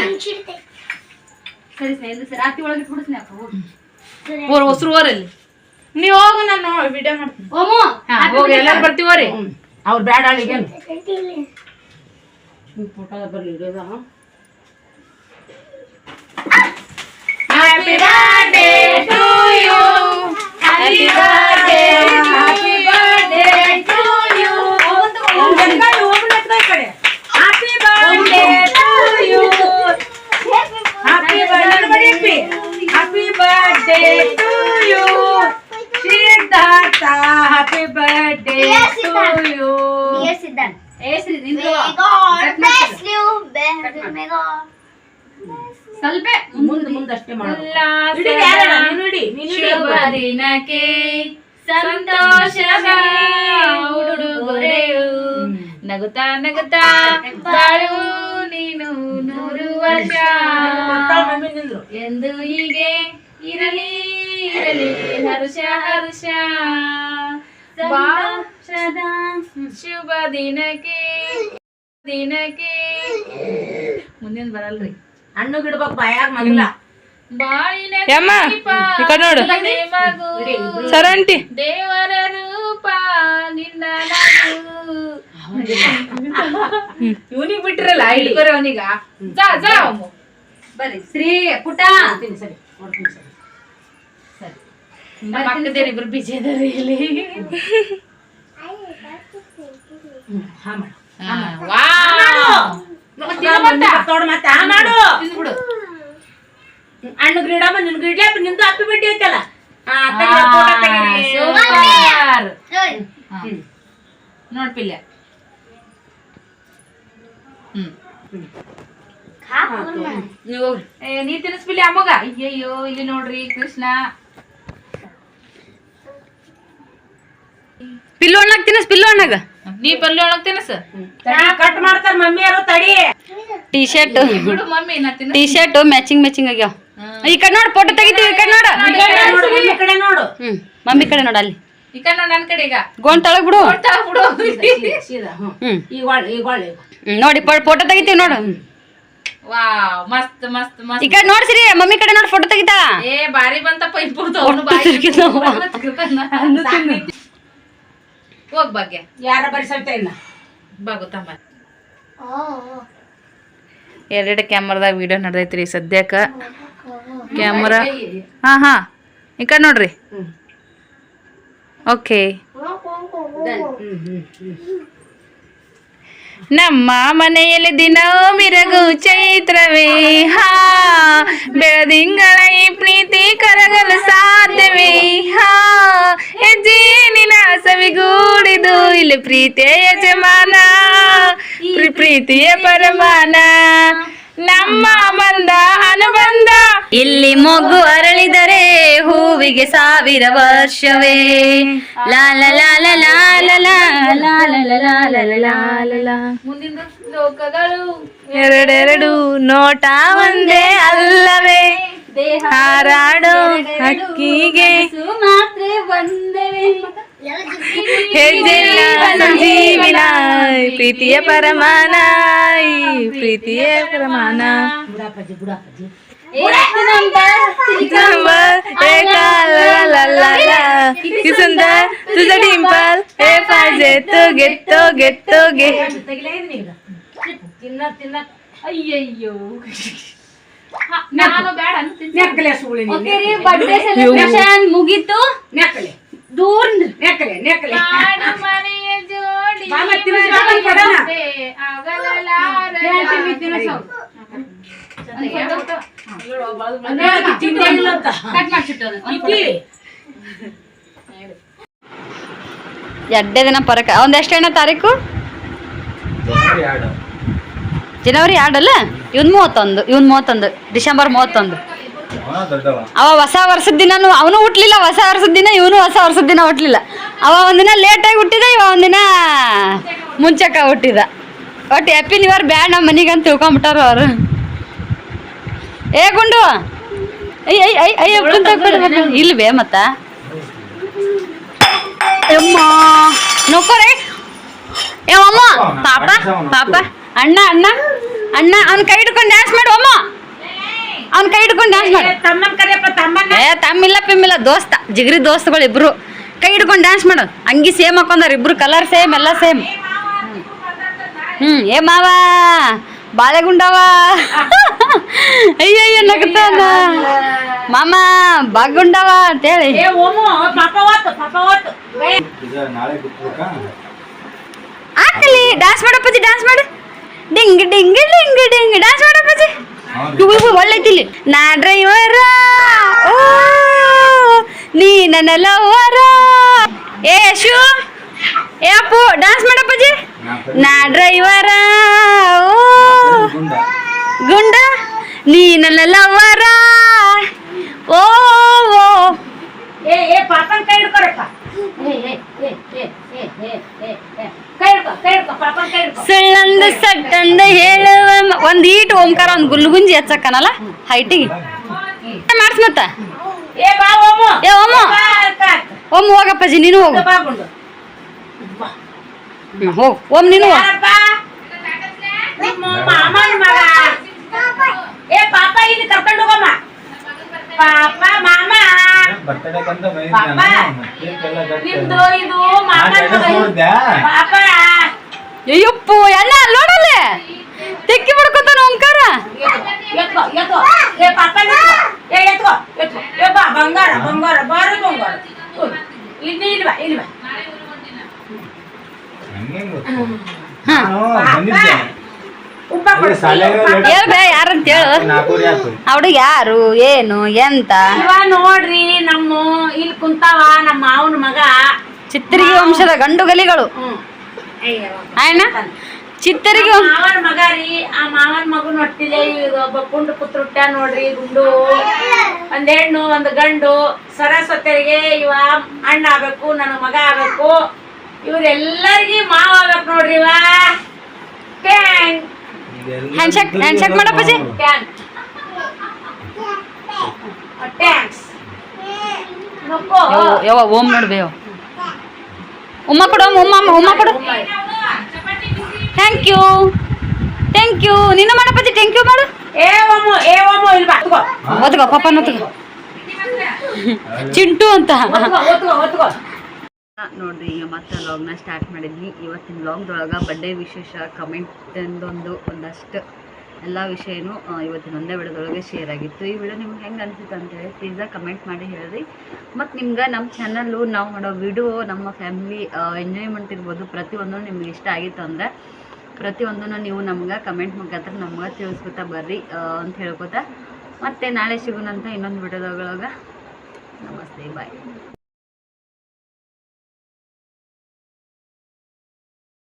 ಸರಿ ಸ್ನೇಹಿತ ಸರಿ ರಾತ್ರಿ ಒಳಗೆ ಇಟ್ಬಿಡು ಅಪ್ಪ ಹೋಗಿ. ಓರ್ ಹೊಸ್ರು ಓರಲ್ಲಿ ನೀವು ಹೋಗು ನಾನು ವಿಡಿಯೋ ಮಾಡ್ತೀನಿ ಓಮು ಹೋಗಿ. ಎಲ್ಲರೂ ಬರ್ತೀವರಿ ಹ್ಮ್. ಅವ್ರು ಬ್ಯಾಡ ಅಳಿಗೇನು ಫೋಟೋದ ಬರ್ಲಿ ಇಡೋದ happy happy birthday to you ಮುಂದಿನ ಬರಲ್ರಿ. ಹಣ್ಣು ಗಿಡ್ಬೇಕು ಬಾಯಾಗ ಮೊದಲ ಬಾಳಿನ ಯಮ್ಮ, ದೀಪ ಈ ಕಡೆ ನೋಡು. ಮನೆ ಮಗು. ಸರ ಆಂಟಿ ದೇವರ ರೂಪ ನಿನ್ನ ನಗು ಇವನಿಗೆ ಬಿಟ್ಟಿರಲ್ಲ ಹಿಡ್ಕೊರೆ ಅವನಿಗ. ಜಾ ಜಾ ಅವ್ನು. ಬರ್ರಿ. ಶ್ರೀ ಪುಟ. ಸರಿ ಸರಿ ಕೊಡ್ತೀನಿ ಸರಿ. ನಮ್ಮ ಅಕ್ಕದೇರು ಇಬ್ರು ಬಿಜಿ ಅದಾರ ಇಲ್ಲಿ. ಹಾ ಮಾಡು. ಹಾ, ವಾವ್. ಮತ್ತೆ ಗ್ರೀಡಮ್ಮ ಗಿಡಮ್ಮ ನಿನ್ ಗಿಡ್ಲೆ ನಿಂದು ಅಪ್ಪಿ ಬಿಟ್ಟಿ ಐತಲ್ಲ. ಹಾ ತೆಗೀರಿ, photo ತೆಗೀರಿ. ಸೂಪರ್. Hey. ಹಾ. ನೋಡ್ ಪಿಲ್ಯ. ಹ್ಮ್. ನೀ ತಿನ್ನಿಸ್ಬಿಲ್ಲಿ ಅಮ್ಮಗ? ಅಯ್ಯಯ್ಯೋ ಇಲ್ಲಿ ನೋಡ್ರಿ ಕೃಷ್ಣ. ಪಿಲ್ಲು ಅಣ್ಣಾಗ ತಿನ್ನಿಸ್ ಪಿಲ್ಲು ಅಣ್ಣಾಗ ನೀ ಪಲ್ಯ ಒಳಗ್ ತಿನ್ನಿಸ. ಕಟ್ ಮಾಡ್ತಾರ ಮಮ್ಮಿಯರು ತಡಿ. ಟೀ ಶರ್ಟ್ ಬಿಡು ಮಮ್ಮಿ ನಾ ತಿನ್ನ ಟೀ ಶರ್ಟ್ ಮ್ಯಾಚಿಂಗ್ ಮ್ಯಾಚಿಂಗ್ ಆಗ್ಯಾವ ಈ ಕಡೆ ನೋಡು ಫೋಟೋ ತೆಗಿತೀವಿ ಈ ಕಡೆ ನೋಡು. ಈ ಕಡೆ ನೋಡು ಮಮ್ಮಿ ಕಡೆ ನೋಡು. ಹ್ಮ್ ಮಮ್ಮಿ ಕಡೆ ನೋಡು ಅಲ್ಲಿ. ಈಗ ನೋಡ್ ಕಡೆ ಈಗ. ಗೋಣ್ ತಳಗ್ ಬಿಡು. ಬಿಡು. ಹ್ಮ್ ನೋಡಿ ಫೋಟೋ ತೆಗಿತೀವಿ ನೋಡು. ವಾವ್ ಮಸ್ತ್ ಮಸ್ತ್ ಈ ಮಸ್ತ್ ಕಡೆ ನೋಡ್ಸಿರಿ ಮಮ್ಮಿ ಕಡೆ ನೋಡಿ ಫೋಟೋ ತೆಗಿತಾ. ಏ ಬಾರಿ ಬಂತಪ್ಪ ಇಬ್ಬರು ಅವನು. ಹೋಗ್ ಭಾಗ್ಯ. ಯಾರ ಬರ್ಸಲ್ತ ಇಲ್ಲ. ಬಾಗುತ್ತಮ್ಮ ಎರಡು ಕ್ಯಾಮ್ರಾದಾಗ ವಿಡಿಯೋ ನಡ್ದೈತ್ರಿ ಸದ್ಯಕ್ಕ. ಕ್ಯಾಮ್ರಾ ಹಾ ಹಾ. ಈ ಕಡೆ ನೋಡ್ರಿ. ಓಕೆ. ನಮ್ಮ ಮನೆಯಲ್ಲಿ ದಿನವೂ ಮಿರಗು ಚೈತ್ರವೇ. ಹಾ ಬೆಳದಿಂಗಳ ಈ ಪ್ರೀತಿ ಕರಗಲು ಸಾಧ್ಯವೇ. ಹಾ ಹೆಜ್ಜೇನಿನ ಸವಿಗೂಡಿದು ಇಲ್ಲಿ ಪ್ರೀತಿಯ ಯಜಮಾನ ಪ್ರೀ- ಪ್ರೀತಿಯ ಪರಮಾನ ನಮ್ಮ ಬಂದ ಅನುಬಂಧ ಇಲ್ಲಿ ಮೊಗ್ಗು ಅರಳಿದರೆ ಹೂವಿಗೆ ಸಾವಿರ ವರ್ಷವೇ ಲಾಲ ಲಾಲ ಲಾಲ ಲಾಲ ಲಾಲ ಲಾಲ ಮುಂದಿನ ಲೋಕಗಳು ಎರಡೆರಡು ನೋಟ ಒಂದೇ ಅಲ್ಲವೇ ಹಾರಾಡೋ ಹಕ್ಕಿಗೆ ಮಾತ್ರ ಬಂದವೆ ಹೆಜ್ಜೆಲ್ಲ ಸಂಜೀವಿನ ಈ ಪ್ರೀತಿಯ ಪರಮಾನ ಈ ಪ್ರೀತಿಯ ಪರಮಾನ ಬುಡಾಪಜ್ಜಿ ಬುಡಾಪಜ್ಜಿ की सुंदर तुझा डिंपल हे पाहिजे तो घेतो घेतो घे ತೆಗಿಲೇ ಇದೀನಿ ಈಗ ತಿನ್ನ ತಿನ್ನ ಅಯ್ಯಯ್ಯೋ ಹ, ನಾನು ಬೇಡ ಅಂತೀನಿ ನೆಕ್ಕಲೆ ಸುಳಿ ಬರ್ಡೇ ಸೆಲೆಬ್ರೇಷನ್ ಮುಗೀತು ನೆಕ್ಕಲೆ ದೂರ ನೆಕ್ಕಲೆ ನೆಕ್ಕಲೆ ಕಾಡು ಮನೆಯ ಜೋಡಿ ಬಾ, ಮತ್ತೆ ತಿನ್ನಿಸು, ಬಾ, ಬಂದ್ ಕೊಡೋಣ. ಮತ್ತೆ ಆಗಲಾರದ ನೋಡಕ್ಕೆ ತಿಂಡಿ ಇಲ್ಲ ಅಂತ. ಕಟ್ ಮಾಡ್ಸಿಟ್ಟು ಅದನ್ನ. ಇಕ್ಕಿ ಎರಡೇ ದಿನ ಪರಕ ಒಂದ್ ಎಷ್ಟೇನ ತಾರೀಕು? ಜನವರಿ ಎರಡು. ಜನವರಿ ಎರಡಲ್ಲ? ಇವನ್ ಮೂವತ್ತೊಂದು ಇವನ್ ಮೂವತ್ತೊಂದು ಡಿಸೆಂಬರ್ ಮೂವತ್ತೊಂದು. ಅವ ಹೊಸ ವರ್ಷದ ದಿನನು ಅವನು ಹುಟ್ಲಿಲ್ಲ ಹೊಸ ವರ್ಷದ ದಿನ ಇವನು ಹೊಸ ವರ್ಷದ ದಿನ ಹುಟ್ಟಲಿಲ್ಲ ಅವ ಒಂದಿನ ಲೇಟಾಗಿ ಹುಟ್ಟಿದ ಇವ ಒಂದಿನ ಮುಂಚಕ ಹುಟ್ಟಿದ. ಒಟ್ಟು ಹ್ಯಾಪಿ ನ್ಯೂ ಇಯರ್ ಬ್ಯಾಡ್ ನಮ್ಮ ಮನಿಗೆ ಅಂತ ತಿಳ್ಕೊಂಬಿಟ್ಟಾರ ಅವರು. ಏ ಗುಂಡು ಅಯ್ಯ ಅಯ್ಯ ಐ ಐ ಕುಂತ ಇಲ್ವೇ ಮತ್ತ? ಅಮ್ಮ ನೋಕೋರೆ? ಏ ಅಮ್ಮ ಪಾಪ ಪಾಪ. ಅಣ್ಣ ಅಣ್ಣ ಅಣ್ಣ ಅವ್ನ ಕೈ ಹಿಡ್ಕೊಂಡು ಡ್ಯಾನ್ಸ್ ಮಾಡು ಅಮ್ಮ ಅವ್ನ ಕೈ ಹಿಡ್ಕೊಂಡು ಡ್ಯಾನ್ಸ್ ಮಾಡು. ತಮ್ಮನ್ ಕರಿಯಪ್ಪ ತಮ್ಮನ್ನ. ಏ ತಮ್ಮಿಲ್ಲ ಪಿಮ್ಮಿಲ್ಲ ದೋಸ್ತ ಜಿಗ್ರಿ ದೋಸ್ತಗಳು ಇಬ್ರು. ಕೈ ಹಿಡ್ಕೊಂಡು ಡ್ಯಾನ್ಸ್ ಮಾಡು. ಅಂಗಿ ಸೇಮ್ ಹಾಕೊಂಡಾರ ಇಬ್ರು ಕಲರ್ ಸೇಮ್ ಎಲ್ಲ ಸೇಮ್. ಹ್ಮ್. ಏ ಮಾವ ಬಾಳೆಗುಂಡವ. ಅಯ್ಯಯ್ಯ ನಗ್ತಾನ ಮಾಮ ಬಾಗುಂಡವ ಅಂತೇಳಿ. ಏ ಓಮು ಪಾಪ ಓತು ಪಾಪ ಓತು. ಈಗ ನಾಳೆ ಬಿಟ್ಬೇಕಾ ಹಾಕಲಿ ಡ್ಯಾನ್ಸ್ ಮಾಡಪ್ಪಜಿ ಡ್ಯಾನ್ಸ್ ಮಾಡು. ಡಿಂಗ್ ಡಿಂಗ್ ಡಿಂಗ್ ಡಿಂಗ್ ಡ್ಯಾನ್ಸ್ ಮಾಡಪ್ಪಜಿ ಇವು ಇವು ಒಳ್ಳೈತಿಲ್ಲಿ ನಾ ಡ್ರೈವರ ನೀ ನನ್ನ ಲವರ ಏ, ಯಶು. ಏ, ಅಪ್ಪು ಡ್ಯಾನ್ಸ್ ಮಾಡಪ್ಪಜಿ ನಾ ಡ್ರೈವರ ಗುಂಡ ನೀ ನನ್ನ ಲವರ ಓ ಓ. ಏ ಏ, ಪಾಪನ್ ಕೈ ಹಿಡ್ಕೊರಪ್ಪ. ಏ ಏ ಏ ಏ ಏ. ಸುಳ್ಳಂದ ಸಟ್ಟಂದ ಹೇಳುವ ಒಂದ್ ಈಟ್ ಓಂಕಾರ ಒಂದ್ ಗುಲ್ಗುಂಜಿ ಹಚ್ಚಕ್ಕನಲ್ಲ? ಹೈಟಿಗೆ ಮಾಡ್ಸ್ ಮತ್ತ? ಏ ಓಮು. ಓಮು. ಹೋಗಪ್ಪಾಜಿ ನೀನು ಹೋಗು. ಹೋಗ್. ಓಮ್ ನೀನು ಹೋಗ್ ಯಾರಪ್ಪ ನಿಮ್ಮ ಮಾಮನ ಮಗ ಏ ಪಾಪ ಮಾಮ. ಬರ್ತಡೇ ಬಂದ ಪಾಪ. ನಿಮ್ದು ಇದು ಪಾಪ. ಅಯ್ಯಪ್ಪು ಎಲ್ಲ ನೋಡಲ್ಲೇ? ತೆಕ್ಕಿ ಬಿಡ್ಕೊತಾನ ಓಂಕಾರ? ಏ ಪಾಪ ಏ ಎತ್ಕೋ ಎತ್ಕೋ. ಏ ಬಾ ಬಂಗಾರ ಬಂಗಾರ ಬಾರ ಬಂಗಾರ. ಇಲ್ಲಿ ಇಲ್ವಾ ಇಲ್ವಾ ಹಂಗೆ ಗೊತ್ತು? ನಾನು ಬಂದಿದ್ದೆ ಉಪ್ಪ ಕೊಡು ಅದೇ ಶಾಲೆಗೆ ಉಪ್ಪ ಕೊಡು. ಹೇಳ್ಬೇ ಯಾರಂತ ಹೇಳು ಅವ್ಡು ಯಾರು ಏನು ಎಂತ? ಇವ ನೋಡ್ರಿ ನಮ್ಮ ಇಲ್ಲಿ ಕುಂತಾವ ನಮ್ಮ ಮಾವನ ಮಗ. ಚಿತ್ರಿಗೆ ವಂಶದ ಗಂಡು ಗಲಿಗಳು. ಆಯ್ನ ಚಿತ್ತರಿಗೆ ಮಾವನ ಮಗ ರೀ ಆ ಮಾವನ ಮಗು ಹೊಟ್ಟಿಲೆ ಈಗ ಒಬ್ಬ ಪುಂಡು ಪುತ್ರ ಹುಟ್ಟ ನೋಡ್ರಿ ಗುಂಡು. ಒಂದ್ ಹೆಣ್ಣು ಒಂದ್ ಗಂಡು. ಸರಸ್ವತಿಯರಿಗೆ ಇವ ಅಣ್ಣ ಆಗ್ಬೇಕು ನನ್ನ ಮಗ ಆಗ್ಬೇಕು. ಇವ್ರೆಲ್ಲರಿಗೂ ಮಾವ ಆಗ್ಬೇಕು ನೋಡ್ರಿ ಇವ. ಹ್ಯಾಂಡ್ಶೇಕ್ ಹ್ಯಾಂಡ್ಶೇಕ್ ಮಾಡಪ್ಪಾಜಿ ಯಾವ ಓಮ್ ನೋಡ್ಬೇ ಉಮ್ಮ ಕೊಡು ಉಮ್ಮ ಉಮ್ಮ ಕೊಡು. ಥ್ಯಾಂಕ್ ಯು ಥ್ಯಾಂಕ್ ಯು ನಿನ್ನ ಮಾಡಪ್ಪಾಜಿ ಥ್ಯಾಂಕ್ ಯು ಮಾಡು. ಒತ್ಕೋ ಪಾಪ ಒತ್ಕೋ ಚಿಂಟು ಅಂತ. ನೋಡ್ರಿ, ಈಗ ಮತ್ತೆ ವ್ಲಾಗ್ನ ಸ್ಟಾರ್ಟ್ ಮಾಡಿದ್ನಿ ಇವತ್ತಿನ ವ್ಲಾಗ್ದೊಳಗೆ ಬಡ್ಡೆ ವಿಶೇಷ ಕಮೆಂಟ್ ಒಂದೊಂದು ಒಂದಷ್ಟು ಎಲ್ಲ ವಿಷಯನೂ ಇವತ್ತಿನ ಒಂದೇ ವಿಡಿಯೋದೊಳಗೆ ಶೇರ್ ಆಗಿತ್ತು. ಈ ವಿಡಿಯೋ ನಿಮ್ಗೆ ಹೆಂಗೆ ಅನಿಸುತ್ತೆ ಅಂತೇಳಿ ಪ್ಲೀಸ ಕಮೆಂಟ್ ಮಾಡಿ ಹೇಳ್ರಿ. ಮತ್ತು ನಿಮ್ಗೆ ನಮ್ಮ ಚಾನಲ್ಲು ನಾವು ಮಾಡೋ ವಿಡಿಯೋ ನಮ್ಮ ಫ್ಯಾಮಿಲಿ ಎಂಜಾಯ್ಮೆಂಟ್ ಇರ್ಬೋದು ಪ್ರತಿಯೊಂದು ನಿಮ್ಗೆ ಇಷ್ಟ ಆಗಿತ್ತು ಅಂದರೆ ಪ್ರತಿಯೊಂದನ್ನು ನೀವು ನಮ್ಗೆ ಕಮೆಂಟ್ ಮುಖಾಂತರ ನಮ್ಗೆ ತಿಳಿಸ್ಕೊತಾ ಬರ್ರಿ ಅಂತ ಹೇಳ್ಕೊತಾ. ಮತ್ತೆ ನಾಳೆ ಸಿಗೋಣಂತ ಇನ್ನೊಂದು ವಿಡಿಯೋದೊಳಗೆ. ನಮಸ್ತೆ ಬಾಯ್